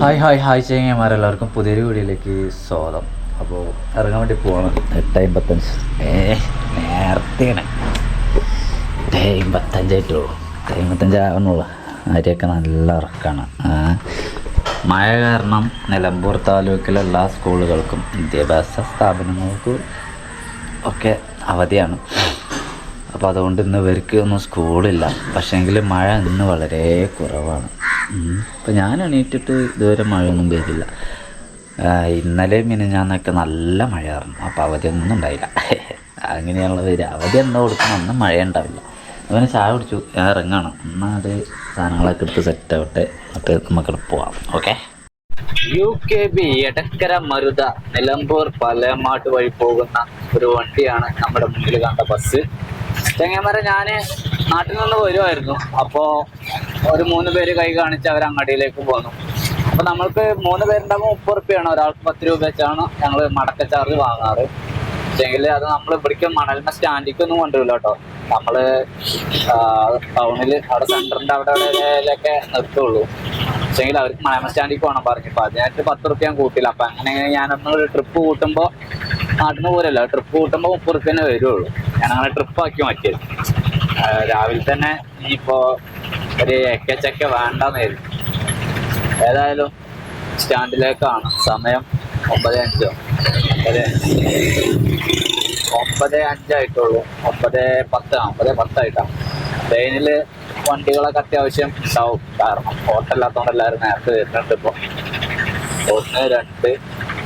Hi hi hi ചെയ്യുമാരെല്ലാവർക്കും പുതിയൊരു വീഡിയോയിലേക്ക് സ്വാഗതം. അപ്പോൾ ഇറങ്ങാൻ വേണ്ടി പോകണം എട്ട് അമ്പത്തഞ്ച് ഏ നേരത്തെയാണ്. എട്ട് അമ്പത്തഞ്ചായിട്ടുള്ളൂ എട്ട് അമ്പത്തഞ്ച് ആവണുള്ളൂ. അവരെയൊക്കെ നല്ല ഇറക്കാണ് മഴ കാരണം നിലമ്പൂർ എല്ലാ സ്കൂളുകൾക്കും വിദ്യാഭ്യാസ സ്ഥാപനങ്ങൾക്കും ഒക്കെ അവധിയാണ്. അപ്പോൾ അതുകൊണ്ട് ഇന്ന് ഇവർക്ക് ഒന്നും സ്കൂളില്ല. പക്ഷേങ്കിൽ മഴ ഇന്ന് വളരെ കുറവാണ്. അപ്പോൾ ഞാൻ എണീറ്റിട്ട് ഇതുവരെ മഴയൊന്നും പെയ്തില്ല. ഇന്നലെ മിനിഞ്ഞാന്നൊക്കെ നല്ല മഴയായിരുന്നു. അപ്പോൾ അവധിയൊന്നും ഉണ്ടായില്ല. അങ്ങനെയുള്ള പേര് അവധി എന്താ കൊടുക്കണം. അന്ന് മഴ ഉണ്ടാവില്ല അവന് ചായ കുടിച്ചു. ഞാൻ ഇറങ്ങണം. എന്നാൽ അത് സാധനങ്ങളൊക്കെ എടുത്ത് സെറ്റ് ആവട്ടെ. എന്നിട്ട് നമുക്ക് പോവാം. Okay? U K B Edakkara Maruta Nilambur Palamattu വഴി പോകുന്ന ഒരു വണ്ടിയാണ് നമ്മുടെ മുന്നിൽ കണ്ട ബസ് ചെങ്ങന്മാരെ ഞാൻ നാട്ടിൽ നിന്ന് വരുമായിരുന്നു അപ്പോ ഒരു മൂന്ന് പേര് കൈ കാണിച്ച് അവർ അങ്ങാടിയിലേക്ക് പോന്നു. അപ്പൊ നമ്മൾക്ക് മൂന്ന് പേരുണ്ടാകുമ്പോൾ മുപ്പത് റുപ്യാണ്. ഒരാൾക്ക് പത്ത് രൂപ വെച്ചാണ് ഞങ്ങൾ മടക്ക ചാർജ് വാങ്ങാറ്. പക്ഷെങ്കിൽ അത് നമ്മൾ ഇവിടേക്ക് മണലിന്റെ സ്റ്റാൻഡിക്ക് ഒന്നും കൊണ്ടുവരില്ല കേട്ടോ. നമ്മൾ ടൗണിൽ അവിടെ സെന്ററിന്റെ അവിടെ അവിടെയൊക്കെ നിർത്തുള്ളൂ. പക്ഷെങ്കിൽ അവർക്ക് മണൽമ സ്റ്റാൻഡിൽ പോകണം പറഞ്ഞു. അപ്പൊ അതിനായിട്ട് പത്ത് റുപ്യ കൂട്ടില്ല. അപ്പൊ അങ്ങനെ ഞാനൊന്ന് ട്രിപ്പ് കൂട്ടുമ്പോ നാട്ടിൽ നിന്ന് പോരല്ല. ട്രിപ്പ് കൂട്ടുമ്പോ മുപ്പത് റുപ്യനെ വരുള്ളൂ. ഞാൻ അങ്ങനെ ട്രിപ്പ് ആക്കി മാറ്റിയത്. രാവിലെ തന്നെ ഇനിയിപ്പോ ഒരു എക്കച്ചക്ക വേണ്ടെന്ന് കരുതി. ഏതായാലും സ്റ്റാൻഡിലേക്കാണ്. സമയം ഒമ്പത് അഞ്ചോ? ഒമ്പത് ഒമ്പത് അഞ്ചായിട്ടുള്ളൂ. ഒമ്പത് പത്ത് ഒമ്പത് പത്തായിട്ടാണ്. ട്രെയിനിൽ വണ്ടികളൊക്കെ അത്യാവശ്യം ഉണ്ടാവും. കാരണം ഹോട്ടലില്ലാത്തതുകൊണ്ട് എല്ലാവരും നേരത്തെ വരുന്നുണ്ട് ഇപ്പൊ. ഒന്ന് രണ്ട്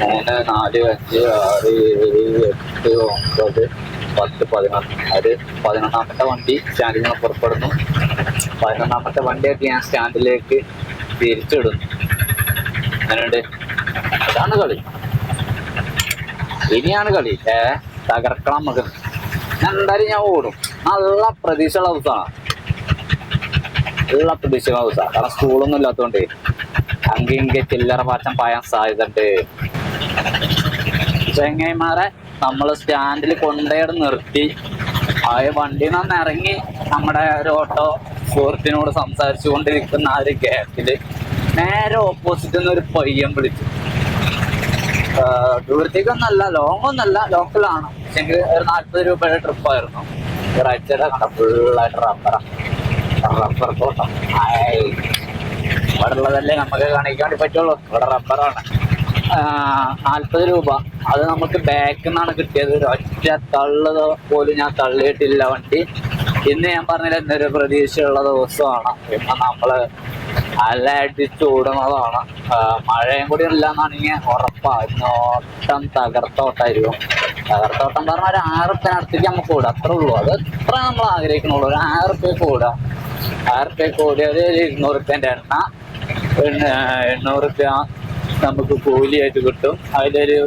മൂന്ന് നാല് അഞ്ച് ആറ് ഏഴ് എട്ട് ഒമ്പത് പത്ത് പതിനൊന്ന് അത് പതിനൊന്നാമത്തെ വണ്ടി സ്റ്റാൻഡിൽ നിന്ന് പുറപ്പെടുന്നു. പതിനൊന്നാമത്തെ വണ്ടിയൊക്കെ ഞാൻ സ്റ്റാൻഡിലേക്ക് തിരിച്ചിടുന്നു. അങ്ങനെയുണ്ട് അതാണ് കളി. ഇനിയാണ് കളി. ഏ തകർക്കണം നമുക്ക് എന്തായാലും ഞാൻ ഓടും. നല്ല പ്രതീക്ഷയുള്ള ദിവസമാണ് നല്ല പ്രതീക്ഷയുള്ള ദിവസമാണ് കാരണം സ്കൂളൊന്നും ഇല്ലാത്തതുകൊണ്ട് അങ്കി ഇങ്കി ചില്ലറ പാറ്റം പായാൻ സാധ്യത ഉണ്ട് ചെങ്ങൈമാരെ നമ്മൾ സ്റ്റാൻഡിൽ കൊണ്ടേട് നിർത്തി. ആ വണ്ടിയിൽ നിന്ന് ഇറങ്ങി നമ്മുടെ ഒരു ഓട്ടോ സുഹൃത്തിനോട് സംസാരിച്ചു കൊണ്ടിരിക്കുന്ന ആ ഒരു ഗ്യാപ്പിൽ നേരെ ഓപ്പോസിറ്റ് നിന്ന് ഒരു പയ്യൻ വിളിച്ചു. ദൂരത്തേക്കൊന്നല്ല ലോങ് ഒന്നല്ല ലോക്കലാണ്. പക്ഷെങ്കിൽ ഒരു നാൽപ്പത് രൂപയുടെ ട്രിപ്പായിരുന്നു. ഒരാഴ്ചയുടെ കണ്ട ഫുള്ളായിട്ട് റബ്ബറാണ് റബ്ബർ തോട്ടം. ഇവിടെ ഉള്ളതല്ലേ നമുക്ക് കാണിക്കാൻ വേണ്ടി പറ്റുള്ളൂ. ഇവിടെ റബ്ബറാണ് നാൽപ്പത് രൂപ. അത് നമുക്ക് ബാക്കിൽ നിന്നാണ് കിട്ടിയത്. ഒറ്റ തള്ളത് പോലും ഞാൻ തള്ളിയിട്ടില്ല വണ്ടി. ഇന്ന് ഞാൻ പറഞ്ഞില്ല ഇന്നൊരു പ്രതീക്ഷയുള്ള ദിവസമാണ്. ഇന്ന് നമ്മൾ നല്ല അടിച്ചൂടുന്നതാണ് മഴയും കൂടി ഇല്ല എന്നാണെങ്കിൽ ഉറപ്പാ ഇന്നോട്ടം തകർത്തോട്ടായിരിക്കും. തകർത്തോട്ടം പറഞ്ഞാൽ ഒരു ആറ് റുപ്യ അടുത്തേക്ക് നമുക്ക് ഓടാം അത്രേ ഉള്ളൂ. അത് എത്ര നമ്മൾ ആഗ്രഹിക്കണുള്ളൂ. ഒരു ആറ് റുപ്യക്ക് ഓടാം ആറ് റുപ്യക്ക് ഓടിയാൽ ഒരു ഇരുന്നൂറ് റുപ്യന്റെ എണ്ണ. പിന്നെ എണ്ണൂറ് റുപ്യ നമുക്ക് കൂലിയായിട്ട് കിട്ടും. അതിലൊരു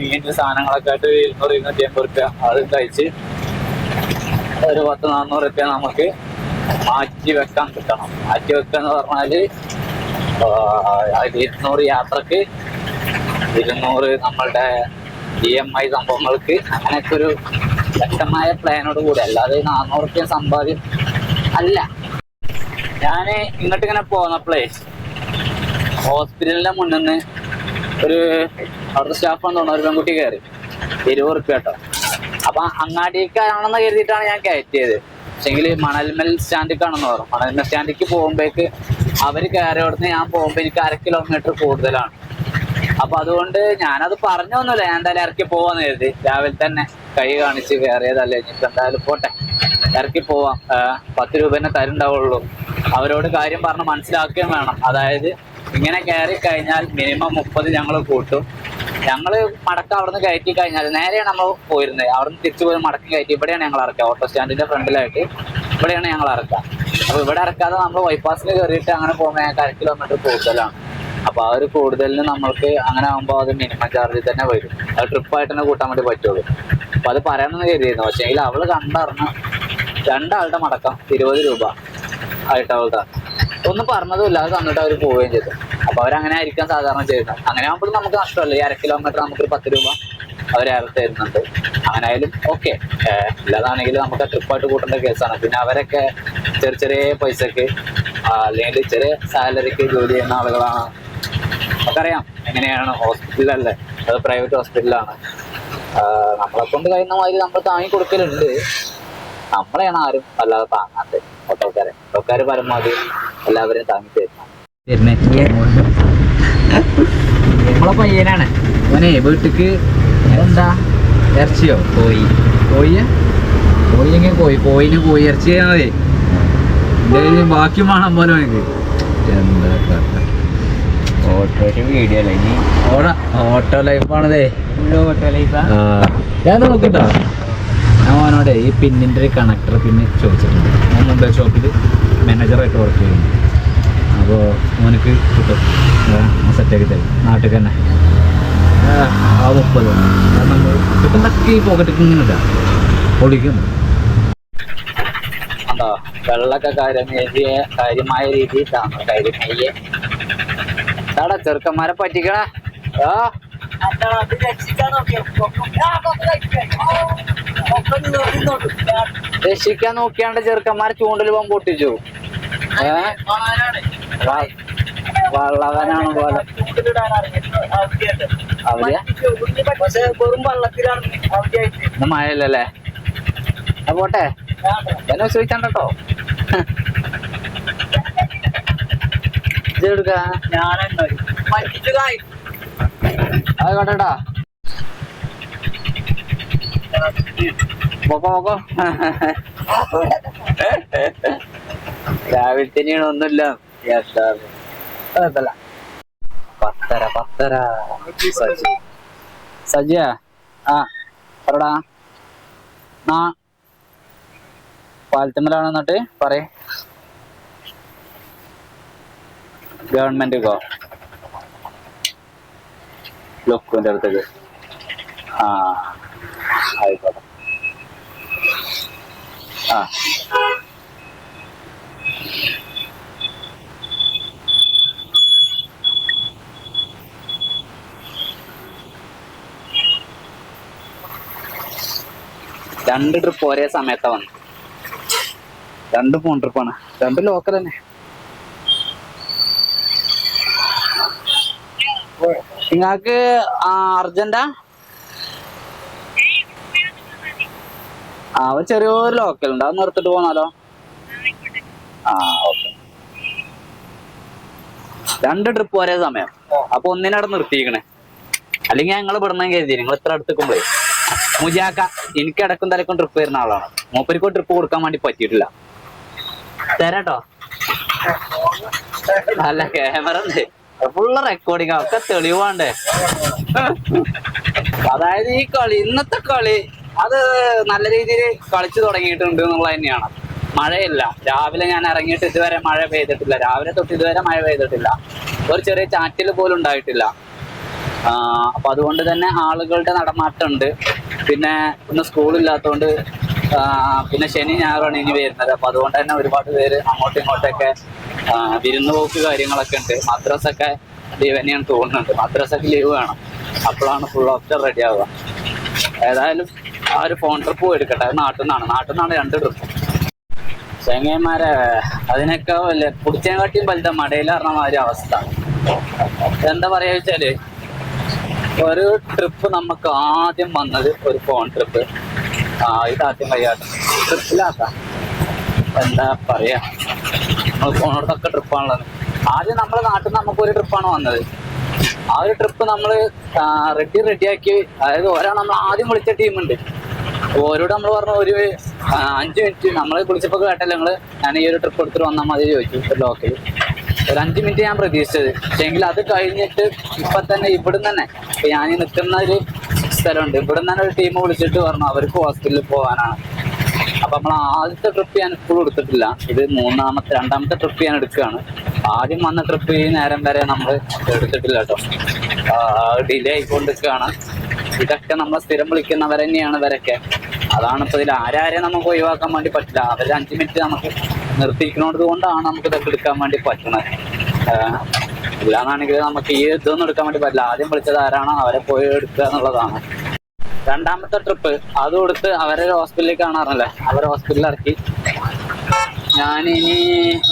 മീൻ സാധനങ്ങളൊക്കെ ആയിട്ട് ഇരുന്നൂറ് ഇരുന്നൂറ്റി അമ്പത് റുപ്യ അത് കഴിച്ച് ഒരു പത്ത് നാന്നൂറ് റുപ്യ നമുക്ക് മാറ്റി വെക്കാൻ കിട്ടണം. മാറ്റി വെക്കാന്ന് പറഞ്ഞാൽ പറഞ്ഞാൽ അതിൽ ഇരുന്നൂറ് യാത്രയ്ക്ക് ഇരുന്നൂറ് നമ്മളുടെ ഇ എം ഐ സംഭവങ്ങൾക്ക് അങ്ങനെയൊക്കെ ഒരു വ്യക്തമായ പ്ലാനോട് കൂടി അല്ലാതെ നാന്നൂറ് റുപ്യ സമ്പാദ്യം അല്ല. ഞാൻ ഇങ്ങോട്ട് ഇങ്ങനെ പോന്നപ്പോഴേ ഹോസ്പിറ്റലിന്റെ മുന്നിൽ നിന്ന് ഒരു അവിടുത്തെ സ്റ്റാഫാന്ന് തോന്നുന്നു ഒരു പെൺകുട്ടി കയറി. ഇരുപത് റുപ്യ കേട്ടോ. അപ്പൊ അങ്ങാടിക്കാണെന്ന് കരുതിയിട്ടാണ് ഞാൻ കയറ്റിയത്. പക്ഷെങ്കിൽ മണൽമൽ സ്റ്റാൻഡിക്കാണെന്ന് പറഞ്ഞു. മണൽമൽ സ്റ്റാൻഡിക്ക് പോകുമ്പോഴേക്ക് അവർ കയറിയോടന്ന് ഞാൻ പോകുമ്പോ എനിക്ക് അര കിലോമീറ്റർ കൂടുതലാണ്. അപ്പൊ അതുകൊണ്ട് ഞാനത് പറഞ്ഞൊന്നുമില്ല. ഞാൻ എന്തായാലും ഇറക്കി പോവാന്ന് കരുതി. രാവിലെ തന്നെ കൈ കാണിച്ച് കയറിയതല്ലേ. ഇനിയിപ്പോ എന്തായാലും പോട്ടെ. ഇറക്കി പോവാം. പത്ത് രൂപ തന്നെ തരുണ്ടാവുള്ളൂ അവരോട് കാര്യം പറഞ്ഞ് മനസ്സിലാക്കുകയും വേണം. അതായത് ഇങ്ങനെ കയറി കഴിഞ്ഞാൽ മിനിമം മുപ്പത് ഞങ്ങൾ കൂട്ടും. ഞങ്ങൾ മടക്ക അവിടുന്ന് കയറ്റി കഴിഞ്ഞാൽ നേരെയാണ് നമ്മൾ പോയിരുന്നത്. അവിടുന്ന് തിരിച്ചു പോയി മടക്കി കയറ്റി. ഇവിടെയാണ് ഞങ്ങൾ ഇറക്കുക ഓട്ടോ സ്റ്റാൻഡിന്റെ ഫ്രണ്ടിലായിട്ട് ഇവിടെയാണ് ഞങ്ങൾ ഇറക്കുക അപ്പൊ ഇവിടെ ഇറക്കാതെ നമ്മൾ ബൈപ്പാസിൽ കയറിയിട്ട് അങ്ങനെ പോകുമ്പോൾ ഞങ്ങൾക്ക് അര കിലോമീറ്റർ കൂടുതലാണ്. അപ്പൊ ആ ഒരു കൂടുതലിന് നമ്മൾക്ക് അങ്ങനെ ആകുമ്പോൾ അത് മിനിമം ചാർജിൽ തന്നെ വരും. അത് ട്രിപ്പായിട്ട് തന്നെ കൂട്ടാൻ വേണ്ടി പറ്റുള്ളൂ. അപ്പൊ അത് പറയാമെന്ന് കരുതിയിരുന്നു. പക്ഷേ അവൾ കണ്ടറിഞ്ഞ രണ്ടാളുടെ മടക്കം ഇരുപത് രൂപ ആയിട്ട് അവളുടെ ഒന്നും പറഞ്ഞതുമില്ല. അത് തന്നിട്ട് അവർ പോവുകയും ചെയ്തു. അപ്പൊ അവരങ്ങനെ ആയിരിക്കാൻ സാധാരണ ചെയ്യുന്നത്. അങ്ങനെ ആകുമ്പോൾ നമുക്ക് നഷ്ടമല്ല? ഈ അര കിലോമീറ്റർ നമുക്ക് പത്ത് രൂപ അവർ തരുന്നുണ്ട്. അങ്ങനെ ആയാലും ഓക്കെ ഇല്ലാതാണെങ്കിൽ നമുക്ക് ട്രിപ്പായിട്ട് കൂട്ടേണ്ട കേസാണ് പിന്നെ അവരൊക്കെ ചെറിയ ചെറിയ പൈസക്ക് അല്ലെങ്കിൽ ചെറിയ സാലറിക്ക് ജോലി ചെയ്യുന്ന ആളുകളാണ്. നമുക്കറിയാം എങ്ങനെയാണ് ഹോസ്പിറ്റലല്ലേ അത് പ്രൈവറ്റ് ഹോസ്പിറ്റലാണ് നമ്മളെ കൊണ്ട് കഴിയുന്ന മാതിരി നമ്മൾ താങ്ങി കൊടുക്കലുണ്ട്. നമ്മളെയാണ് ആരും അല്ലാതെ താങ്ങാത്തത്. ഓട്ടോക്കാരെ. ഓട്ടോക്കാര് പരമാവധി എല്ലാവരെയും താങ്ങി നമ്മളെ പയ്യനാണ്. അവനെ വീട്ടിക്ക് എന്താ? ഇറച്ചിയോ? കോഴി. കോഴിയ? കോഴിയെങ്കിൽ കോഴി. കോഴിന് കോഴി ഇറച്ചി മതി എന്തെങ്കിലും ബാക്കി വേണം പോലെ എനിക്ക് എന്താ ഓട്ടോയുടെ വീഡിയോ അല്ലേ? ഓട. ഓട്ടോ ലൈഫാണതേ ഓട്ടോ ലൈഫാ ആ, ഞാൻ നോക്കട്ടോ. ഞാൻ അവനോട് ഈ പിന്നിന്റെ ഒരു കണക്ടർ പിന്നെ ചോദിച്ചിട്ടുണ്ട്. ഞാൻ മുമ്പേ ഷോപ്പിൽ മാനേജറായിട്ട് വർക്ക് ചെയ്യുന്നു. അപ്പോൾ മോനക്ക് കിട്ടും. സെറ്റാക്കി തരും. നാട്ടിൽ തന്നെ. ആ, മുപ്പത് നമ്മൾ കിട്ടുന്നൊക്കെ ഈ പോക്കറ്റിൽ ഇങ്ങനെ ഇടാം. പൊളിക്കും. ഉണ്ടോ വെള്ളമൊക്കെ കാര്യമായ രീതിയിൽ കാര്യമായ എന്താടാ ചെറുക്കന്മാരെ പറ്റിക്കണ ആ രക്ഷിക്കാൻ നോക്കിയാണ്ട് ചെറുക്കന്മാരെ ചൂണ്ടൽ പോകാൻ പൊട്ടിച്ചു. വള്ളവനാണ് പോലെ. വെറും മഴയല്ലേ മഴയില്ലല്ലേ? പോട്ടെ? എന്നെ ചോദിച്ചാണ്ടോ ഇതെടുക്ക ഞാനുണ്ടോ പറ്റിച്ചു കായ് കണ്ടടാ. പോക്കോ പോക്കോ. രാവിലെ തന്നെയാണ് ഒന്നുമില്ല പത്തര പത്തര. സജി. സജിയ? ആ പറടാ. നാ പാലത്തുമ്മലാണ് എന്നിട്ട്? പറയേ. ഗവൺമെന്റിക്കോ? ലൊക്കുവിന്റെ അടുത്തേക്ക്. ആ ആയിക്കോട്ടെ. ആ. രണ്ട് ട്രിപ്പ് ഒരേ സമയത്താ വന്നു രണ്ട് ഫോൺ ട്രിപ്പാണ് രണ്ട് ലോക്കൽ തന്നെ. നിങ്ങക്ക് അർജന്റാ? ആ ഒരു ചെറിയൊരു ലോക്കൽ ഉണ്ട്. അത് നിർത്തിട്ട് പോന്നാലോ? ആ ഓക്കെ. രണ്ട് ട്രിപ്പ് ഒരേ സമയം. അപ്പൊ ഒന്നിനവിടെ നിർത്തിയിരിക്കണേ. അല്ലെങ്കിൽ ഞങ്ങൾ ഇവിടുന്ന് കരുതി നിങ്ങൾ ഇത്ര അടുത്തേക്കുമ്പോഴേ മുജാക്ക എനിക്ക് ഇടക്കും തലക്കും ട്രിപ്പ് വരുന്ന ആളാണ്. മൂപ്പരിക്കോ ട്രിപ്പ് കൊടുക്കാൻ വേണ്ടി പറ്റിയിട്ടില്ല. തരാട്ടോ. അല്ല ക്യാമറ ഉണ്ട്. ഫുള്ള് റെക്കോർഡിങ് ഒക്കെ തെളിവാണ്ടേ. അതായത് ഈ കളി ഇന്നത്തെ കളി അത് നല്ല രീതിയിൽ കളിച്ചു തുടങ്ങിയിട്ടുണ്ട് എന്നുള്ളത് തന്നെയാണ്. മഴയില്ല. രാവിലെ ഞാൻ ഇറങ്ങിയിട്ട് ഇതുവരെ മഴ പെയ്തിട്ടില്ല. രാവിലെ തൊട്ട് ഇതുവരെ മഴ പെയ്തിട്ടില്ല. ഒരു ചെറിയ ചാറ്റിൽ പോലും ഉണ്ടായിട്ടില്ല. അപ്പൊ അതുകൊണ്ട് തന്നെ ആളുകളുടെ നടമാറ്റമുണ്ട്. പിന്നെ ഇന്ന് സ്കൂളില്ലാത്തതുകൊണ്ട് പിന്നെ ശനി ഞായറാണ് ഇനി വരുന്നത്. അപ്പൊ അതുകൊണ്ട് തന്നെ ഒരുപാട് പേര് അങ്ങോട്ടും ഇങ്ങോട്ടൊക്കെ വിരുന്ന് പോക്ക് കാര്യങ്ങളൊക്കെ ഉണ്ട്. മദ്രസൊക്കെ ലീവ് തന്നെയാണ് തോന്നുന്നുണ്ട് മദ്രസൊക്കെ ലീവ് വേണം. അപ്പോഴാണ് ഫുൾ ഓപ്ഷൻ റെഡി ആവുക. ഏതായാലും ആ ഒരു ഫോൺ ട്രിപ്പ് എടുക്കട്ടെ. അത് നാട്ടിൽ നിന്നാണ് നാട്ടിൽ നിന്നാണ് രണ്ട് ട്രിപ്പ് ചെങ്ങന്മാരെ അതിനൊക്കെ വല്ല കുടിച്ചേക്കാട്ടിയും വലുത മടയിൽ പറഞ്ഞ മാതിരി അവസ്ഥ. എന്താ പറയാ വെച്ചാൽ ഒരു ട്രിപ്പ് നമുക്ക് ആദ്യം വന്നത് ഒരു ഫോൺ ട്രിപ്പ് ആ ഇത് ആദ്യം കൈയാട്ടം ട്രിപ്പിലാക്ക എന്താ പറയാ? നമ്മൾ ഫോണോടൊക്കെ ട്രിപ്പാണുള്ളത് ആദ്യം നമ്മുടെ നാട്ടിൽ നിന്ന് നമുക്കൊരു ട്രിപ്പാണ് വന്നത്. ആ ഒരു ട്രിപ്പ് നമ്മൾ റെഡി റെഡിയാക്കി അതായത് ഒരാൾ നമ്മൾ ആദ്യം വിളിച്ച ടീമുണ്ട് ഓരോട് നമ്മൾ പറഞ്ഞു ഒരു അഞ്ച് മിനിറ്റ് നമ്മൾ വിളിച്ചപ്പോൾ കേട്ടല്ലോ ഞങ്ങൾ ഞാൻ ഈ ഒരു ട്രിപ്പ് എടുത്തിട്ട് വന്നാൽ മതി ചോദിച്ചു ലോക്കൽ ഒരു അഞ്ച് മിനിറ്റ് ഞാൻ പ്രതീക്ഷിച്ചത്. പക്ഷെങ്കിൽ അത് കഴിഞ്ഞിട്ട് ഇപ്പൊ തന്നെ ഇവിടുന്ന് തന്നെ. ഞാൻ നിൽക്കുന്ന ഒരു സ്ഥലമുണ്ട്. ഇവിടെ നിന്ന് ഒരു ടീം വിളിച്ചിട്ട് പറഞ്ഞു അവർക്ക് ഹോസ്പിറ്റലിൽ പോകാനാണ്. അപ്പൊ നമ്മൾ ആദ്യത്തെ ട്രിപ്പ് ഞാൻ ഇപ്പോഴും എടുത്തിട്ടില്ല. ഇത് മൂന്നാമത്തെ രണ്ടാമത്തെ ട്രിപ്പ് ഞാൻ എടുക്കുകയാണ്. ആദ്യം വന്ന ട്രിപ്പ് ഈ നേരം വരെ നമ്മൾ എടുത്തിട്ടില്ല കേട്ടോ. ഡിലേ ആയിക്കൊണ്ടിരിക്കുകയാണ് ഇതൊക്കെ നമ്മൾ സ്ഥിരം വിളിക്കുന്നവർ തന്നെയാണ് ഇവരൊക്കെ. അതാണ് ഇപ്പൊ ഇതിൽ ആരാരെ നമുക്ക് ഒഴിവാക്കാൻ വേണ്ടി പറ്റില്ല. അവർ അഞ്ച് മിനിറ്റ് നമുക്ക് നിർത്തിയിരിക്കുന്നത് കൊണ്ടാണ് നമുക്ക് ഇതൊക്കെ എടുക്കാൻ വേണ്ടി പറ്റുന്നത് ഇല്ലാന്നാണെങ്കിൽ നമുക്ക് ഈ ഇതൊന്നും എടുക്കാൻ വേണ്ടി പറ്റില്ല. ആദ്യം വിളിച്ചത് ആരാണോ അവരെ പോയി എടുക്കുക എന്നുള്ളതാണ്. രണ്ടാമത്തെ ട്രിപ്പ് അത് കൊടുത്ത് അവരെ ഹോസ്പിറ്റലിൽ കാണാറല്ലേ? അവരെ ഹോസ്പിറ്റലിൽ ഇറക്കി. ഞാൻ ഇനി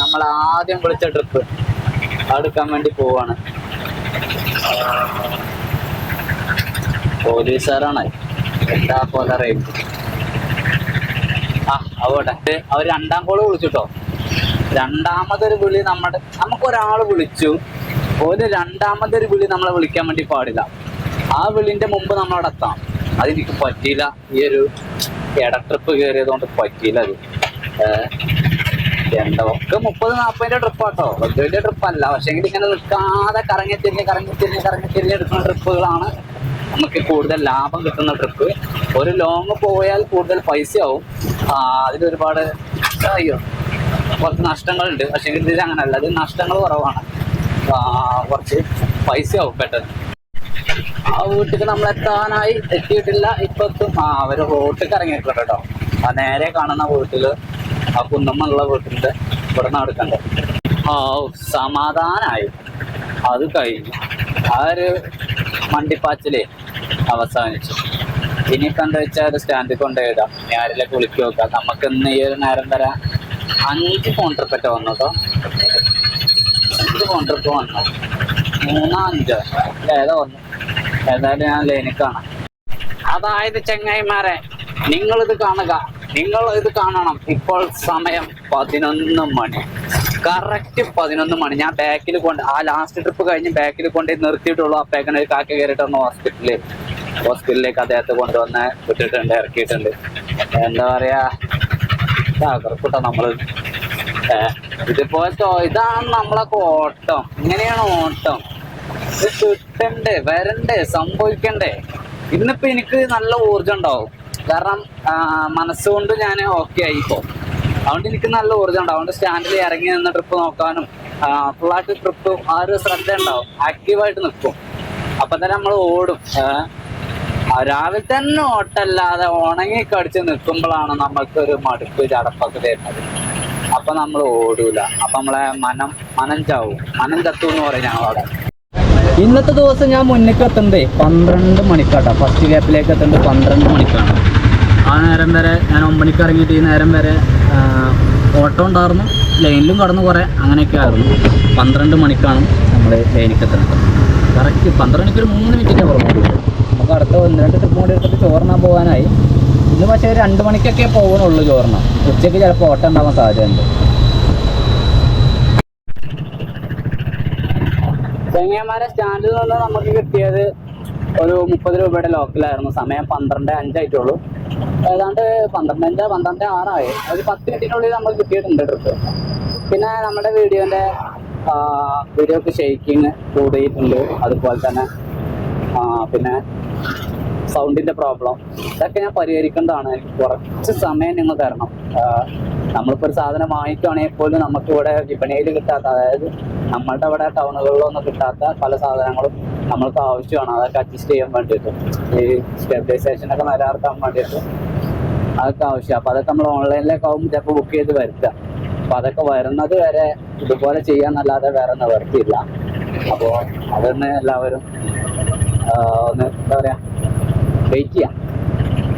നമ്മൾ ആദ്യം വിളിച്ച ട്രിപ്പ് എടുക്കാൻ വേണ്ടി പോവാണ്. പോലീസുകാരാണ്. എന്താ പോലെ റേറ്റ് ആ അവിടെ അവർ രണ്ടാം കോൾ വിളിച്ചിട്ടോ? രണ്ടാമതൊരു വിളി നമ്മുടെ നമുക്ക് ഒരാൾ രണ്ടാമത്തെ ഒരു വിളി നമ്മളെ വിളിക്കാൻ വേണ്ടി പാടില്ല. ആ വിളിന്റെ മുമ്പ് നമ്മളവിടെ എത്താം. അതെനിക്ക് പറ്റിയില്ല. ഈ ഒരു ഇട ട്രിപ്പ് കയറിയത് കൊണ്ട് പറ്റിയില്ല അത്. എന്താ. ഒക്കെ മുപ്പത് നാൽപ്പതിന്റെ ട്രിപ്പാട്ടോ വലിയ വലിയ ട്രിപ്പ് അല്ല. പക്ഷെ ഇങ്ങനെ നിൽക്കാതെ കറങ്ങി തിരിഞ്ഞ് കറങ്ങി തിരിഞ്ഞ് കറങ്ങി തിരിഞ്ഞ് എടുക്കുന്ന ട്രിപ്പുകളാണ് നമുക്ക് കൂടുതൽ ലാഭം കിട്ടുന്ന ട്രിപ്പ് ഒരു ലോങ് പോയാൽ കൂടുതൽ പൈസ ആവും അതിലൊരുപാട് അയ്യോ കുറച്ച് നഷ്ടങ്ങളുണ്ട്. പക്ഷെ ഇതിൽ അങ്ങനെയല്ല അത് നഷ്ടങ്ങൾ കുറവാണ്. ആ, പൈസ ആവും പെട്ടെന്ന്. ആ വീട്ടിൽ നമ്മൾ എത്താനായി എത്തിയിട്ടില്ല. ഇപ്പൊ എത്തും ആ അവർ റോട്ടിൽ ഇറങ്ങിയിട്ടുണ്ട് കേട്ടോ ആ നേരെ കാണുന്ന വീട്ടിൽ ആ കുന്നമ്മുള്ള വീട്ടിന്റെ ഇവിടെ നിന്ന് എടുക്കണ്ടേ ആ സമാധാനായി. അത് കഴിഞ്ഞു ആ ഒരു മണ്ടിപ്പാച്ചിലേ അവസാനിച്ചു. ഇനി എന്താ വെച്ചാൽ സ്റ്റാൻഡിൽ കൊണ്ടുപോയിടാം ഞാരിലേക്ക് വിളിക്കുക നമുക്ക് ഇന്ന് ഈ ഒരു നേരം വരെ അഞ്ച് ഫോൺ ട്രിപ്പറ്റ വന്നു കേട്ടോ അഞ്ച് ഫോൺ ട്രിപ്പ് വന്നു മൂന്നാ അഞ്ചോ ഏതോ ഒന്ന് ഏതായാലും ഞാൻ ലൈനിൽ കാണാം അതായത് ചെങ്ങായിമാരെ നിങ്ങൾ ഇത് കാണുക. നിങ്ങൾ ഇത് കാണണം. ഇപ്പോൾ സമയം പതിനൊന്ന് മണി. കറക്റ്റ് പതിനൊന്ന് മണി. ഞാൻ ബാക്കിൽ കൊണ്ട് ആ ലാസ്റ്റ് ട്രിപ്പ് കഴിഞ്ഞ് ബാക്കിൽ കൊണ്ട് നിർത്തിയിട്ടുള്ളൂ. അപ്പേക്കനെ കാക്ക കയറിയിട്ട് വന്നു ഹോസ്പിറ്റലിൽ ഹോസ്പിറ്റലിലേക്ക് അദ്ദേഹത്തെ കൊണ്ടുവന്ന് വിട്ടിട്ടുണ്ട് ഇറക്കിയിട്ടുണ്ട്. എന്താ പറയാ? തകർക്കൂട്ടോ നമ്മൾ ഏ, ഓ- ഇതാണ് നമ്മളെ ഓട്ടം. ഇങ്ങനെയാണ് ഓട്ടം. ഇത് കിട്ടണ്ടേ വരണ്ടേ സംഭവിക്കണ്ടേ? ഇന്നിപ്പോ എനിക്ക് നല്ല ഊർജം ഉണ്ടാവും. കാരണം മനസ്സുകൊണ്ട് ഞാൻ ഓക്കെ ആയിപ്പോ. അതുകൊണ്ട് എനിക്ക് നല്ല ഊർജം ഉണ്ടാവും. അതുകൊണ്ട് സ്റ്റാൻഡിൽ ഇറങ്ങി നിന്ന് ട്രിപ്പ് നോക്കാനും ഫുള്ളായിട്ട് ട്രിപ്പ് ആ ഒരു ശ്രദ്ധ ഉണ്ടാവും. ആക്റ്റീവായിട്ട് നിൽക്കും. അപ്പൊ തന്നെ നമ്മൾ ഓടും. രാവിലെ തന്നെ ഓട്ടല്ലാതെ ഉണങ്ങി കടിച്ച് നിൽക്കുമ്പോഴാണ് നമ്മൾക്ക് ഒരു മടുപ്പ് ചടപ്പൊക്കെ തരുന്നത് അപ്പൊ നമ്മൾ ഓടൂല. അപ്പൊ നമ്മളെ മനം മനം ചാവും. മനം ചത്തു എന്ന് പറയും ഞങ്ങളവിടെ. ഇന്നത്തെ ദിവസം ഞാൻ മുന്നേക്ക് എത്തുന്നത് പന്ത്രണ്ട് മണിക്കാട്ടോ. ഫസ്റ്റ് ഗ്യാപ്പിലേക്ക് എത്തുന്നത് പന്ത്രണ്ട് മണിക്കാണ്. ആ നേരം വരെ ഞാൻ ഒമ്പണിക്ക് ഇറങ്ങിയിട്ട് ഈ നേരം വരെ ഓട്ടോ ഓട്ടം ഉണ്ടായിരുന്നു. ലൈനിലും കടന്നു കുറേ അങ്ങനെയൊക്കെ ആയിരുന്നു. പന്ത്രണ്ട് മണിക്കാണ് നമ്മൾ ലൈനിക്ക് എത്തുന്നത് കറക്റ്റ് പന്ത്രണ്ട് മണിക്ക് ഒരു മൂന്ന് മിനിറ്റിന്റെ പുറമെ നമുക്ക് അടുത്ത ഒന്ന് രണ്ട് ട്രിപ്പ് കൂടി എടുത്തിട്ട് ചോറിനാൻ പോകാനായി. ഇന്ന് പക്ഷേ ഒരു രണ്ട് മണിക്കൊക്കെ പോകണുള്ളൂ ചോറിന് ഉച്ചയ്ക്ക് ചിലപ്പോൾ ഓട്ടം ഉണ്ടാവാൻ സാധ്യതയുണ്ട്. ചെങ്ങന്മാരെ സ്റ്റാൻഡിൽ നിന്ന് നമുക്ക് കിട്ടിയത് ഒരു മുപ്പത് രൂപയുടെ ലോക്കലായിരുന്നു. സമയം പന്ത്രണ്ട് അഞ്ചായിട്ടുള്ളൂ. ഏതാണ്ട് പന്ത്രണ്ട് അഞ്ച് പന്ത്രണ്ട് ആറായി. ഒരു പത്ത് മിനിറ്റിനുള്ളിൽ നമ്മൾ കിട്ടിയിട്ടുണ്ട് ട്രിപ്പ്. പിന്നെ നമ്മുടെ വീഡിയോന്റെ വീഡിയോക്ക് ഷെയ്ക്കിങ് കൂടിയിട്ടുണ്ട്. അതുപോലെ തന്നെ പിന്നെ സൗണ്ടിന്റെ പ്രോബ്ലം ഇതൊക്കെ ഞാൻ പരിഹരിക്കേണ്ടതാണ്. എനിക്ക് കുറച്ച് സമയം നിങ്ങൾ തരണം. നമ്മളിപ്പോ ഒരു സാധനം വാങ്ങിക്കുകയാണെങ്കിൽ പോലും നമുക്ക് ഇവിടെ വിപണിയിൽ കിട്ടാത്ത അതായത് നമ്മളുടെ ഇവിടെ ടൗണുകളിലൊന്നും കിട്ടാത്ത പല സാധനങ്ങളും നമ്മൾക്ക് ആവശ്യമാണ്. അതൊക്കെ അഡ്ജസ്റ്റ് ചെയ്യാൻ വേണ്ടിയിട്ട്. ഈ സ്റ്റെബിലൈസേഷൻ ഒക്കെ നിലനിർത്താൻ വേണ്ടിയിട്ട് അതൊക്കെ ആവശ്യം അപ്പോൾ അതൊക്കെ നമ്മൾ ഓൺലൈനിലേക്ക് ആകുമ്പോൾ ചിലപ്പോൾ ബുക്ക് ചെയ്ത് വരുത്തുക. അപ്പോൾ അതൊക്കെ വരുന്നത് വരെ ഇതുപോലെ ചെയ്യാന്നല്ലാതെ വേറെ നിവർത്തിയില്ല. അപ്പോൾ അതന്നെ എല്ലാവരും ഒന്ന് എന്താ പറയാ വെയിറ്റ് ചെയ്യാം.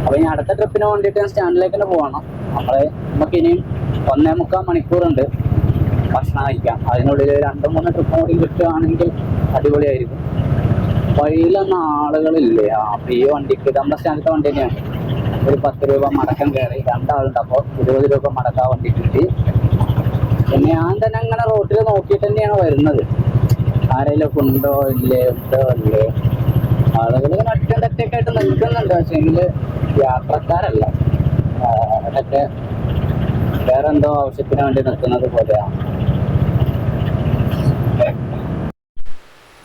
അപ്പൊ ഇനി അടുത്ത ട്രിപ്പിന് വേണ്ടിയിട്ട് സ്റ്റാൻഡിലേക്ക് തന്നെ പോകണം നമ്മൾ നമുക്ക് ഇനിയും ഒന്നേ മുക്കാൽ മണിക്കൂറുണ്ട് ഭക്ഷണം കഴിക്കാം. അതിനുള്ളിൽ രണ്ട് മൂന്ന് ട്രിപ്പ് കൂടി കിട്ടുകയാണെങ്കിൽ അടിപൊളിയായിരിക്കും. വഴിയിലൊന്നും ആളുകളില്ലേ അപ്പൊ ഈ വണ്ടിക്ക് നമ്മുടെ സ്റ്റാൻഡിലത്തെ വണ്ടി തന്നെയാണ്. ഒരു പത്ത് രൂപ മടക്കം കയറി രണ്ടാളുണ്ട്. അപ്പോൾ ഇരുപത് രൂപ മടക്കാൻ വണ്ടി കിട്ടി. പിന്നെ ഞാൻ തന്നെ അങ്ങനെ റോട്ടിൽ നോക്കിയിട്ട് തന്നെയാണ് വരുന്നത്. ആരെങ്കിലും ഉണ്ടോ ഇല്ലേ ഉണ്ടോ ഇല്ലേ? ആളുകൾ തെറ്റൊക്കെ ആയിട്ട് നിൽക്കുന്നുണ്ട് പക്ഷെ എങ്കിൽ യാത്രക്കാരല്ല. അതൊക്കെ വേറെ എന്തോ ആവശ്യത്തിന് വേണ്ടി നിൽക്കുന്നത് പോലെയാണ്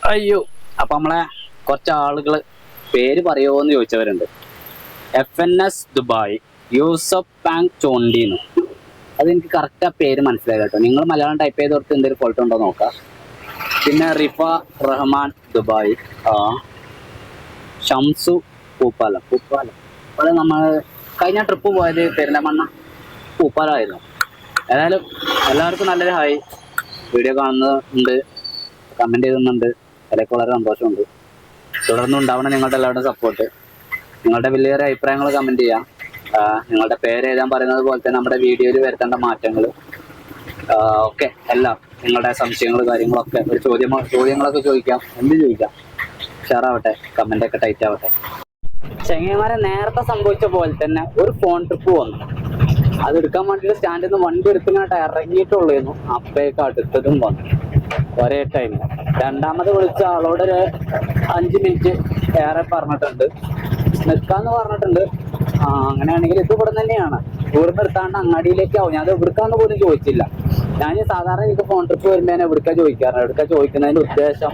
അയ്യോ അപ്പൊ നമ്മളെ കുറച്ച് ആളുകൾ പേര് പറയുമോ എന്ന് ചോദിച്ചവരുണ്ട്. F N S Dubai Yusuf പാങ് ചോണ്ടീന്ന്. അതെനിക്ക് കറക്റ്റ് ആ പേര് മനസ്സിലായി കേട്ടോ. നിങ്ങൾ മലയാളം ടൈപ്പ് ചെയ്ത് കൊടുത്ത് എന്തെങ്കിലും ഫോൾട്ട് ഉണ്ടോ നോക്കാം. പിന്നെ റിഫ റഹ്മാൻ ദുബായ്. ആ. ഷംസു പൂപ്പാലം പൂപ്പാലം. അവിടെ നമ്മൾ കഴിഞ്ഞ ട്രിപ്പ് പോയത് പെരുന്തമണ്ണ പൂപ്പാലമായിരുന്നു ഏതായാലും എല്ലാവർക്കും നല്ലൊരു ഹായ് വീഡിയോ കാണുന്നുണ്ട് കമന്റ് ചെയ്യുന്നുണ്ട് അതിലേക്ക് വളരെ സന്തോഷമുണ്ട്. തുടർന്നും ഉണ്ടാവണം നിങ്ങളുടെ എല്ലാവരുടെ സപ്പോർട്ട് നിങ്ങളുടെ വലിയൊരു അഭിപ്രായങ്ങൾ കമന്റ് ചെയ്യാം. നിങ്ങളുടെ പേര് എഴുതാൻ പറയുന്നത് പോലെ തന്നെ നമ്മുടെ വീഡിയോയിൽ വരുത്തേണ്ട മാറ്റങ്ങൾ. ഓക്കെ എല്ലാം നിങ്ങളുടെ സംശയങ്ങൾ കാര്യങ്ങളൊക്കെ ഒരു ചോദ്യം ചോദ്യങ്ങളൊക്കെ ചോദിക്കാം. എന്ത് ചോദിക്കാം? ഷെയറാവട്ടെ കമന്റ് ഒക്കെ ടൈറ്റ് ആവട്ടെ ചെങ്ങന്മാരെ നേരത്തെ സംഭവിച്ച പോലെ തന്നെ ഒരു ഫോൺ ട്രിപ്പ് വന്നു. അത് എടുക്കാൻ വേണ്ടിയിട്ട് സ്റ്റാൻഡിൽ നിന്ന് വണ്ടി എടുത്തിങ്ങനെ ഇറങ്ങിയിട്ടുള്ളൂ അപ്പേക്ക് അടുത്തതും വന്നു. ഒരേ ടൈം രണ്ടാമത് വിളിച്ച ആളോട് ഒരു അഞ്ച് മിനിറ്റ് ഏറെ പറഞ്ഞിട്ടുണ്ട്. നിൽക്കാന്ന് പറഞ്ഞിട്ടുണ്ട്. ആ അങ്ങനെയാണെങ്കിൽ ഇത് ഇവിടെ തന്നെയാണ്. ഇവിടെ എടുത്താണ്ട് അങ്ങാടിയിലേക്ക് ആവും ഞാൻ എവിടുക്കാന്ന് പോലും ചോദിച്ചില്ല. ഞാൻ സാധാരണ എനിക്ക് ഫോൺ ട്രിപ്പ് വരുമ്പോൾ ഞാൻ എവിടുക്കാ ചോദിക്കാറ്? എവിടുക്കാ ചോദിക്കുന്നതിന്റെ ഉദ്ദേശം?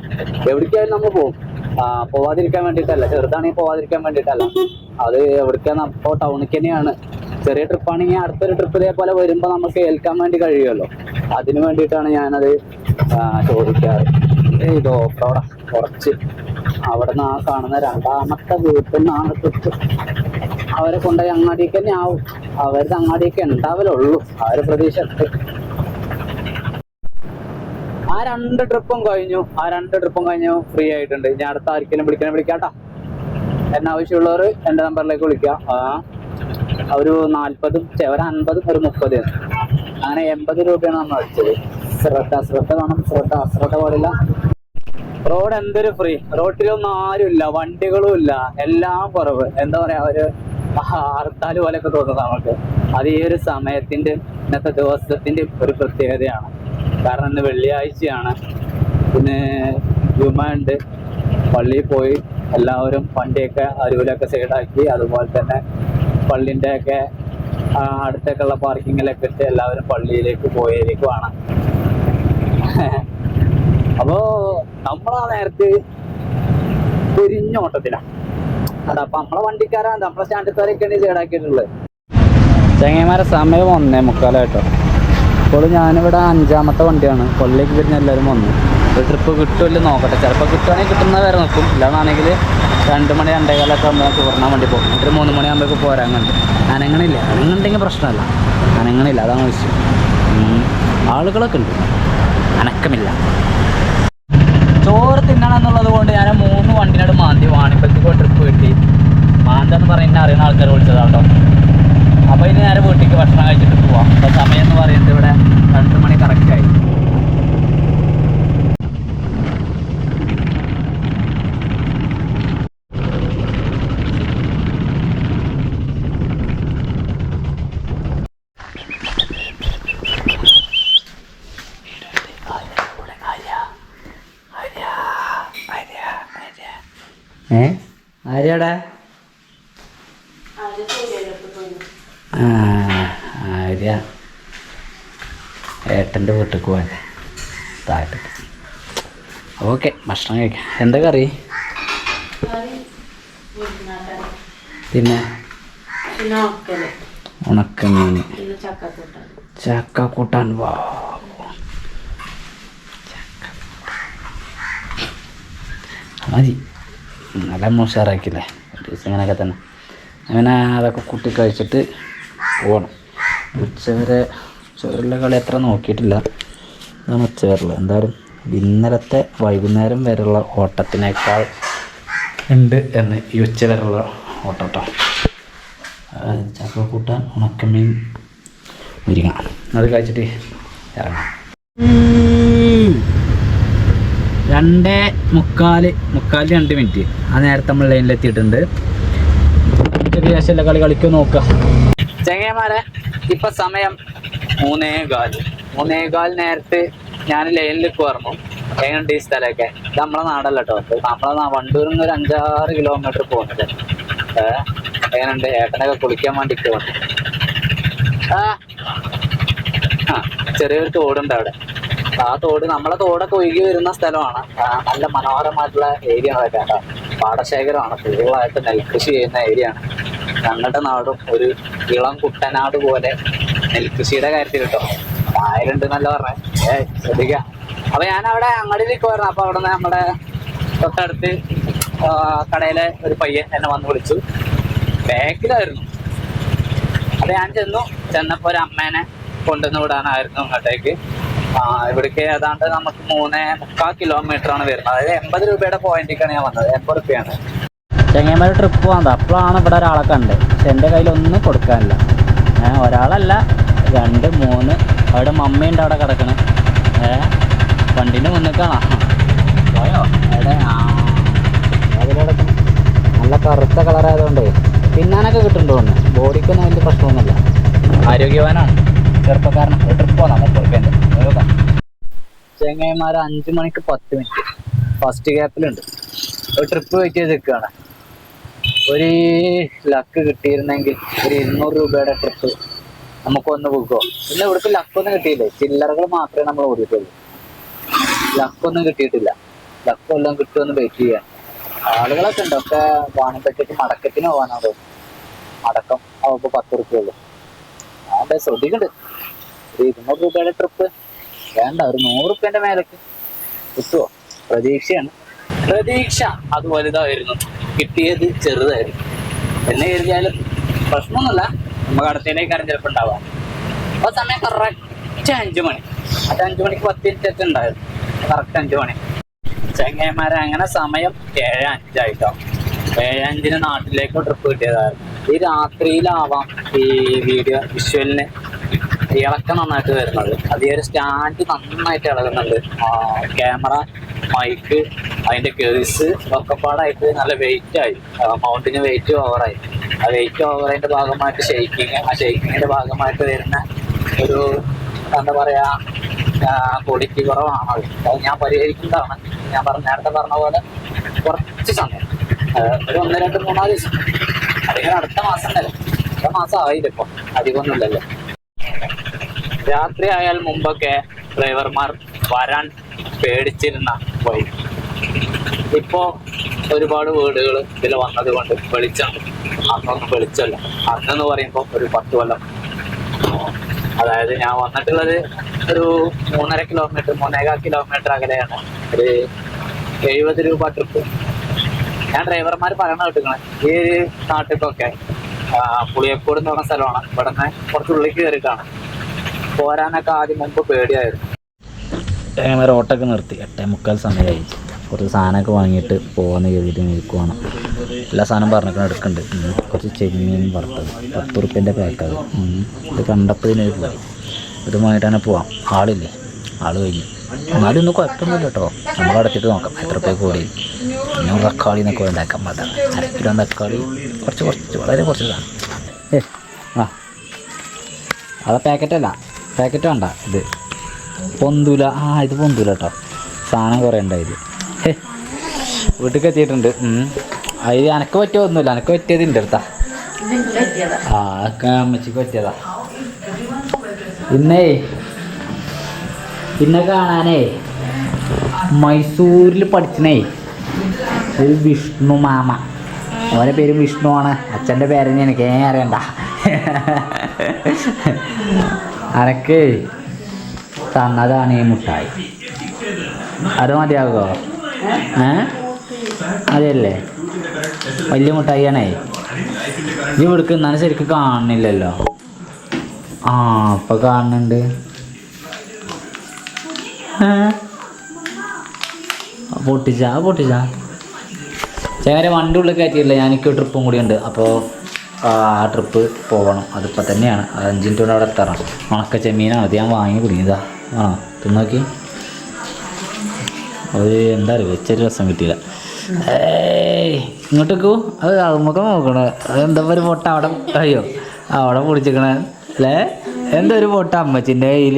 എവിടേക്കായാലും നമ്മൾ പോകും. പോവാതിരിക്കാൻ വേണ്ടിട്ടല്ല ചെറുതാണെങ്കിൽ പോവാതിരിക്കാൻ വേണ്ടിട്ടല്ല അത് എവിടേക്കാന്ന് അപ്പോൾ ടൗണിലേക്ക് തന്നെയാണ്. ചെറിയ ട്രിപ്പാണെങ്കിൽ അടുത്തൊരു ട്രിപ്പ് ഇതേപോലെ വരുമ്പോൾ നമുക്ക് ഏൽക്കാൻ വേണ്ടി കഴിയുമല്ലോ. അതിനു വേണ്ടിയിട്ടാണ് ഞാനത് ചോദിക്കാറ്. ഇത് ഓഫ് കുറച്ച്. അവിടെ നിന്ന് ആ കാണുന്ന രണ്ടാമത്തെ വീട്ടിൽ നിന്നാണ് ട്രിപ്പ് അവരെ കൊണ്ടുപോയി അങ്ങാടിക്ക് തന്നെ ആവും. അവരുടെ അങ്ങാടിയൊക്കെ ഉണ്ടാവലുള്ളൂ. ആ ഒരു പ്രതീക്ഷ രണ്ട് ട്രിപ്പും കഴിഞ്ഞു. ആ രണ്ട് ട്രിപ്പും കഴിഞ്ഞു. ഫ്രീ ആയിട്ടുണ്ട്. ഞാൻ അടുത്ത ആർക്കെങ്കിലും വിളിക്കണം വിളിക്കാട്ടാ. എന്നെ ആവശ്യമുള്ളവർ എന്റെ നമ്പറിലേക്ക് വിളിക്കാം ആ. ഒരു നാൽപ്പതും ചെ- ഒരു അൻപതും ഒരു മുപ്പതും. അങ്ങനെ എൺപത് രൂപയാണ് നമ്മൾ അടിച്ചത്. ശ്രദ്ധ ശ്രദ്ധ വേണം. ശ്രദ്ധ അശ്രദ്ധ പാടില്ല. റോഡ് എന്തൊരു ഫ്രീ റോട്ടിലൊന്നും ആരുമില്ല വണ്ടികളും ഇല്ല. എല്ലാം കുറവ്. എന്താ പറയാ ഒരു ഹർത്താൽ പോലെയൊക്കെ തോന്നുന്നത് നമുക്ക്. അത് ഈ ഒരു സമയത്തിന്റെ ഇന്നത്തെ ദിവസത്തിന്റെ ഒരു പ്രത്യേകതയാണ്. കാരണം ഇന്ന് വെള്ളിയാഴ്ചയാണ്. പിന്നെ ജുമ പള്ളിയിൽ പോയി എല്ലാവരും വണ്ടിയൊക്കെ അരുവിലൊക്കെ സൈഡാക്കി. അതുപോലെ തന്നെ പള്ളിന്റെ ഒക്കെ അടുത്തേക്കുള്ള പാർക്കിങ്ങിലൊക്കെ ഇട്ട് എല്ലാവരും പള്ളിയിലേക്ക് പോയിരിക്കുവാണ് അപ്പോ നമ്മളാ നേരത്ത് തിരിഞ്ഞോട്ടത്തിലാണ് അതപ്പൊ നമ്മളെ വണ്ടിക്കാരാ നമ്മളെ സ്റ്റാൻഡിക്കാരൊക്കെയാണ് സൈഡാക്കിയിട്ടുള്ളത്. ചങ്ങന്മാരെ സമയം ഒന്നേ മുക്കാലായിട്ടോ. ഇപ്പോൾ ഞാനിവിടെ അഞ്ചാമത്തെ വണ്ടിയാണ്. കൊള്ളിലേക്ക് വരുന്ന എല്ലാവരും വന്നു. ഒരു ട്രിപ്പ് കിട്ടുമല്ലോ നോക്കട്ടെ. ചിലപ്പോൾ കിട്ടുവാണെങ്കിൽ കിട്ടുന്ന വരെ നിൽക്കും ഇല്ലാന്നാണെങ്കിൽ രണ്ട് മണി രണ്ടേകാലൊക്കെ ആകുമ്പോൾ ചോറിനാൻ വേണ്ടി പോകും. എന്നിട്ട് മൂന്ന് മണിയാകുമ്പോഴേക്ക് പോരാൻ കണ്ട്. അനങ്ങണില്ല. അനങ്ങുണ്ടെങ്കിൽ പ്രശ്നമല്ല. അനങ്ങണില്ല. അതാണ് വിഷയം. ആളുകളൊക്കെ ഉണ്ട്. അനക്കമില്ല. ചോറ് തിന്നണം എന്നുള്ളത് കൊണ്ട് ഞാൻ മൂന്ന് വണ്ടിനോട് മാന്തി വാണിപ്പത്തേക്ക് ട്രിപ്പ് കിട്ടി. മാന്തെന്ന് പറയുന്ന അറിയുന്ന ആൾക്കാർ വിളിച്ചതാട്ടോ. അപ്പോൾ ഇനി നേരെ വീട്ടിലേക്ക് ഭക്ഷണം കഴിച്ചിട്ട് പോവാം. അപ്പോൾ സമയം എന്ന് പറയുന്നത് ഇവിടെ രണ്ട് മണി കറക്റ്റായി ഏ? ആര്യാടാ ആ ആര്യ? ഏട്ടന്റെ വീട്ടിൽ പോവാൻ. താഴത്തേക്ക് ഓക്കെ ഭക്ഷണം കഴിക്കാം. എന്താ കറി? പിന്നെ? ഉണക്കമീൻ. ചക്ക കൂട്ടാൻ വാ മതി. നല്ല മോശമാറാക്കില്ലേ ഒരു ദിവസം ഇങ്ങനെയൊക്കെ തന്നെ. അങ്ങനെ അതൊക്കെ കൂട്ടി കഴിച്ചിട്ട് പോകണം ഉച്ചവരെ ഉച്ചവരെയുള്ള കളി അത്ര നോക്കിയിട്ടില്ല. അതാണ് ഉച്ചവരെയുള്ള എന്തായാലും ഇന്നലത്തെ വൈകുന്നേരം വരെയുള്ള ഓട്ടത്തിനേക്കാൾ ഉണ്ട് എന്ന് ഈ ഉച്ചവരെയുള്ള ഓട്ടം കേട്ടോ ചക്ക കൂട്ടാൻ ഉണക്കമീൻ മുരിങ്ങ. അത് കഴിച്ചിട്ട് ഇറങ്ങാം. രണ്ട് മുക്കാൽ മുക്കാൽ രണ്ട് മിനിറ്റ്. ആ നേരത്തെ നമ്മൾ ലൈനിലെത്തിയിട്ടുണ്ട്. ചെറിയ ശേഷമല്ല കളി കളിക്കും നോക്കുക. ചെങ്ങന്മാരെ ഇപ്പൊ സമയം മൂന്നേ മൂന്നേകാൽ മൂന്നേ കാൽ നേരത്ത് ഞാൻ ലൈനിൽ പറഞ്ഞു എങ്ങനെയുണ്ട് ഈ സ്ഥലമൊക്കെ. ഇത് നമ്മളെ നാടല്ല കേട്ടോ. നമ്മളെ വണ്ടൂരിൽ നിന്ന് ഒരു അഞ്ചാറ് കിലോമീറ്റർ പോകുന്നത് എങ്ങനെയുണ്ട് ഏട്ടനൊക്കെ കുളിക്കാൻ വേണ്ടി വന്നു ആ ചെറിയൊരു തോടുണ്ട് അവിടെ. ആ തോട് നമ്മളെ തോടൊക്കെ ഒഴുകി വരുന്ന സ്ഥലമാണ്. നല്ല മനോഹരമായിട്ടുള്ള ഏരിയ കേട്ടോ. പാടശേഖരമാണ്. ഫുള്ളായിട്ട് നെൽകൃഷി ചെയ്യുന്ന ഏരിയ ആണ്. ഞങ്ങളുടെ നാടും ഒരു ഇളം കുട്ടനാട് പോലെ നെൽകൃഷിയുടെ കാര്യത്തിൽ കേട്ടോ ആയിരണ്ട് നല്ല പറഞ്ഞേ. ഏ ശ്രദ്ധിക്കാം. അപ്പൊ ഞാൻ അവിടെ അങ്ങടിയിലേക്ക് നിൽക്കുമായിരുന്നു അപ്പൊ അവിടെ നിന്ന് നമ്മുടെ തൊട്ടടുത്ത് കടയിലെ ഒരു പയ്യൻ എന്നെ വന്ന് വിളിച്ചു. ബാക്കിലായിരുന്നു. അപ്പൊ ഞാൻ ചെന്നു. ചെന്നപ്പോ ഒരു അമ്മേനെ കൊണ്ടുവന്ന് വിടാനായിരുന്നു അങ്ങോട്ടേക്ക് ആ ഇവിടേക്ക് ഏതാണ്ട് നമുക്ക് മൂന്ന് മുക്കാൽ കിലോമീറ്റർ ആണ് വരുന്നത്. അതായത് എൺപത് രൂപയുടെ പോയിന്റിലേക്കാണ് ഞാൻ വന്നത്. എൺപത് റുപ്യാണ്. ചെങ്ങന്മാര് ട്രിപ്പ് പോകാൻ അപ്പോഴാണ് ഇവിടെ ഒരാളെ കണ്ടത് പക്ഷെ എന്റെ കയ്യിലൊന്നും കൊടുക്കാനില്ല. ഞാൻ ഒരാളല്ല. രണ്ട് മൂന്ന്. അവിടെ മമ്മയുണ്ട് അവിടെ കിടക്കണം. ഏ വണ്ടിന്റെ മുന്നിൽ കാണാം പോയോ? എവിടെ? ആ. കിടക്കണം. നല്ല കറുത്ത കളറായതുകൊണ്ടേ തിന്നാനൊക്കെ കിട്ടുന്നുണ്ടോ ഒന്ന് ബോഡിക്കൊന്നും വലിയ പ്രശ്നമൊന്നുമില്ല. ആരോഗ്യവാനാണ്. ചെറുപ്പക്കാരൻ ഒരു ട്രിപ്പ് പോകാം മുപ്പത് റുപ്യന്റെ ചെങ്ങൈമാർ അഞ്ച് മണിക്ക് പത്ത് മിനിറ്റ്. ഫസ്റ്റ് ഗ്യാപ്പിലുണ്ട് ഒരു ട്രിപ്പ് വെയിറ്റ് ചെയ്ത് നിൽക്കുകയാണ്. ഒരു ലക്ക് കിട്ടിയിരുന്നെങ്കിൽ ഒരു ഇരുന്നൂറ് രൂപയുടെ ട്രിപ്പ് നമുക്കൊന്ന് പോകുമോ പിന്നെ ഇവിടുത്തെ ലക്കൊന്നും കിട്ടിയില്ലേ? ചില്ലറകൾ മാത്രമേ നമ്മൾ ഓടിയിട്ടുള്ളൂ. ലക്കൊന്നും കിട്ടിയിട്ടില്ല. ലക്ക് വല്ലതും കിട്ടുമെന്ന് വെയിറ്റ് ചെയ്യാൻ ആളുകളൊക്കെ ഉണ്ട്. ഒക്കെ വാണിപ്പറ്റയ്ക്ക് മടക്കത്തിന് പോകാനോ മടക്കം ആവുമ്പോൾ പത്ത് റുപ്യ ഉള്ളൂ. അതെ ശ്രദ്ധിക്കണ്ട്. ഒരു ഇരുന്നൂറ് രൂപയുടെ ട്രിപ്പ് വേണ്ട. ഒരു നൂറ് റുപ്യന്റെ മേലേക്ക് കിട്ടുമോ പ്രതീക്ഷയാണ്. പ്രതീക്ഷ അത് വലുതായിരുന്നു. കിട്ടിയത് ചെറുതായിരുന്നു എന്ന് കരുതിയാലും പ്രശ്നമൊന്നുമില്ല. നമുക്ക് അടുത്തതിനേക്കാരും ചിലപ്പോൾ ഉണ്ടാവാം. അപ്പൊ സമയം കറക്റ്റ് അഞ്ചു മണി. അത് അഞ്ചു മണിക്ക് പത്ത് ഉണ്ടായിരുന്നു. കറക്റ്റ് അഞ്ചു മണി. ചങ്ങന്മാരെ അങ്ങനെ സമയം ഏഴ് അഞ്ചായിട്ടോ ഏഴ് അഞ്ചിന് നാട്ടിലേക്ക് ട്രിപ്പ് കിട്ടിയതായിരുന്നു. ഈ രാത്രിയിലാവാം ഈ വീഡിയോ വിഷ്വലിന് ഇളക്കം നന്നായിട്ട് വരുന്നത്. അത് ഈ ഒരു സ്റ്റാൻഡ് നന്നായിട്ട് ഇളകുന്നുണ്ട്. ക്യാമറ മൈക്ക് അതിന്റെ കേസ് ഒക്കെപ്പാടായിട്ട് നല്ല വെയിറ്റ് ആയി. മൗണ്ടിന് വെയിറ്റ് ഓവറായി ആ വെയിറ്റ് ഓവറിന്റെ ഭാഗമായിട്ട് ഷെയ്ക്കിങ് ആ ഷെയ്ക്കിങ്ങിന്റെ ഭാഗമായിട്ട് വരുന്ന ഒരു എന്താ പറയാ ക്വാളിറ്റി കുറവാണ് അത് അത് ഞാൻ പരിഹരിക്കുന്നതാണ്. ഞാൻ പറഞ്ഞ നേരത്തെ പറഞ്ഞ പോലെ കുറച്ച് സമയം. ഒരു ഒന്ന് രണ്ട് മൂന്നാൽ ദിവസം. അല്ലെങ്കിൽ അടുത്ത മാസം തന്നെ അടുത്ത മാസം ആയില്ല ഇപ്പൊ. അധികമൊന്നുമില്ലല്ലോ. രാത്രി ആയാൽ മുമ്പൊക്കെ ഡ്രൈവർമാർ വരാൻ പേടിച്ചിരുന്ന വഴി. ഇപ്പോ ഒരുപാട് വീടുകൾ ഇതിൽ വന്നത് കൊണ്ട് വെളിച്ചം അന്നൊന്നും വെളിച്ചമല്ല. അന്നെന്ന് പറയുമ്പോൾ ഒരു പത്ത് കൊല്ലം. അതായത് ഞാൻ വന്നിട്ടുള്ളത് ഒരു മൂന്നര കിലോമീറ്റർ മൂന്നേകാൽ കിലോമീറ്റർ അകലെയാണ്. ഒരു എഴുപത് രൂപ ട്രിപ്പ് ഞാൻ ഡ്രൈവർമാർ പറയണ കിട്ടുന്നത് ഈ നാട്ടിലൊക്കെ പുളിയക്കോട് എന്ന് പറഞ്ഞ സ്ഥലമാണ്. ഇവിടെ നിന്ന് കുറച്ച് ഉള്ളിലേക്ക് കയറിയിട്ടാണ്. പോരാനൊക്കെ ആദ്യം മുമ്പ് പേടിയായിരുന്നു. ക്യാമറ ഓട്ടൊക്കെ നിർത്തി. എട്ടേ മുക്കാൽ സമയമായി. കുറച്ച് സാധനമൊക്കെ വാങ്ങിയിട്ട് പോകാമെന്ന് കരുതിയിട്ട് നിൽക്കുവാണ് എല്ലാ സാധനം പറഞ്ഞിട്ട് എടുക്കുന്നുണ്ട് കുറച്ച് ചെമ്മീൻ വറുത്തത്. പത്ത് റുപ്യന്റെ പാക്കത് ഇത് കണ്ടപ്പോഴതിനൊരു പോയി. ഇതുമായിട്ടാണ് പോവാം. ആളില്ലേ? ആൾ കഴിഞ്ഞു. എന്നാലും ഇന്ന് കുഴപ്പമൊന്നുമില്ല കേട്ടോ. നമ്മൾ അടച്ചിട്ട് നോക്കാം. എത്ര രൂപ കൂടി. പിന്നെ തക്കാളി എന്നൊക്കെ ഉണ്ടാക്കാൻ പാടാ അര കിലോ തക്കാളി. കുറച്ച് കുറച്ച്. വളരെ കുറച്ച് സാധനം. ഏ ആ. അത് പാക്കറ്റല്ല പാക്കറ്റ് വേണ്ട ഇത്. പൊന്തൂല. ആ ഇത് പൊന്തൂല കേട്ടോ സാധനം കുറേ ഉണ്ടായത് വീട്ടിൽ എത്തിയിട്ടുണ്ട്. അതിൽ എനക്ക് പറ്റിയ ഒന്നുമില്ല. എനക്ക് പറ്റിയത് ഉണ്ട് എടുത്താ ആ ഒക്കെ അമ്മച്ചിക്ക് പറ്റിയതാ. ഇന്നേ പിന്നെ കാണാനേ മൈസൂരിൽ പഠിച്ചനേ ഒരു വിഷ്ണു മാമ. അവന്റെ പേര് വിഷ്ണു ആണ്. അച്ഛന്റെ പേര് എനിക്ക് അറിയണ്ട. അനക്ക് തന്നതാണ് ഈ മുട്ടായി. അത് മതിയാകുമോ ഏ? അതെയല്ലേ വലിയ മുട്ടായിയാണേ. ഇത് ഇവിടേക്ക് എന്നാലും ശരിക്കും കാണുന്നില്ലല്ലോ. ആ അപ്പൊ കാണുന്നുണ്ട്. പൊട്ടിച്ചാ പൊട്ടിച്ച. ചേരെ വണ്ടി ഉള്ളിൽ കയറ്റിയില്ല ഞാനിക്ക് ട്രിപ്പും കൂടി ഉണ്ട്. അപ്പോൾ ആ ട്രിപ്പ് പോകണം അതിപ്പോൾ തന്നെയാണ്. അത് അഞ്ച് മിനിറ്റ് കൊണ്ട് അവിടെ എത്തണം. ഉണക്ക ചെമ്മീനാണ് അത് ഞാൻ വാങ്ങി കുടിക്കുന്നതാ ആ തിന്നോക്കി. ഒരു എന്താ പറയുക വെച്ചൊരു രസം കിട്ടിയില്ല. ഏയ് ഇങ്ങോട്ടേക്കു അത് നമുക്ക് നോക്കണേ. എന്താ ഒരു പൊട്ട അവിടെ? അയ്യോ അവിടെ പൊടിച്ചിക്കണേ അല്ലേ? എന്താ ഒരു പൊട്ട അമ്മച്ചിന്റെ കയ്യിൽ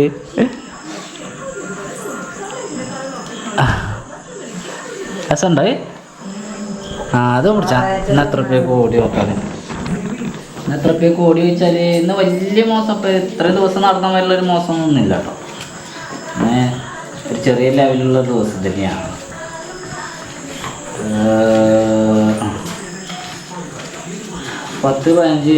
രസമുണ്ടോ? ആ അത് പിടിച്ചാ. ഇന്ന് എത്ര റുപ്യക്ക് ഓടി നോക്കാം എത്ര പേ കോടി വെച്ചാൽ ഇന്ന് വലിയ മോശം. ഇപ്പം ഇത്രയും ദിവസം നടന്ന പോലുള്ള ഒരു മോശം ഒന്നുമില്ല കേട്ടോ ഒരു ചെറിയ ലെവലിലുള്ള ദിവസം തന്നെയാണ്. പത്ത് പതിനഞ്ച്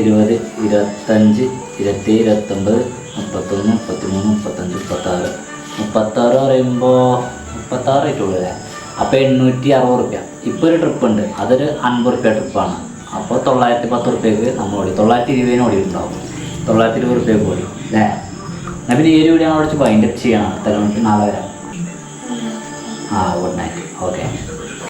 ഇരുപത് ഇരുപത്തഞ്ച് ഇരുപത്തി ഇരുപത്തൊമ്പത് മുപ്പത്തൊന്ന് മുപ്പത്തിമൂന്ന് മുപ്പത്തഞ്ച് മുപ്പത്താറ്. മുപ്പത്താറ് പറയുമ്പോൾ മുപ്പത്താറ് ആയിട്ടുള്ളൂ അല്ലേ? അപ്പോൾ എണ്ണൂറ്റി അറുപത് റുപ്യ. ഇപ്പോൾ ഒരു ട്രിപ്പ് ഉണ്ട്. അതൊരു അൻപത് റുപ്യ ട്രിപ്പാണ് അപ്പോൾ തൊള്ളായിരത്തി പത്ത് റുപ്യക്ക് നമ്മൾ ഓടി. തൊള്ളായിരത്തി ഇരുപതിന് ഓടിയിട്ടുണ്ടാവും. തൊള്ളായിരത്തി ഇരുപത് റുപ്യക്ക് ഓടി അല്ലേ എന്നാൽ പിന്നെ ഈ ഒരു വീഡിയോ അവിടെ വെച്ച് വൈൻഡപ്പ് ചെയ്യണം. അടുത്ത നാളെ വരാം. ആ ഗുഡ് നൈറ്റ് ഓക്കെ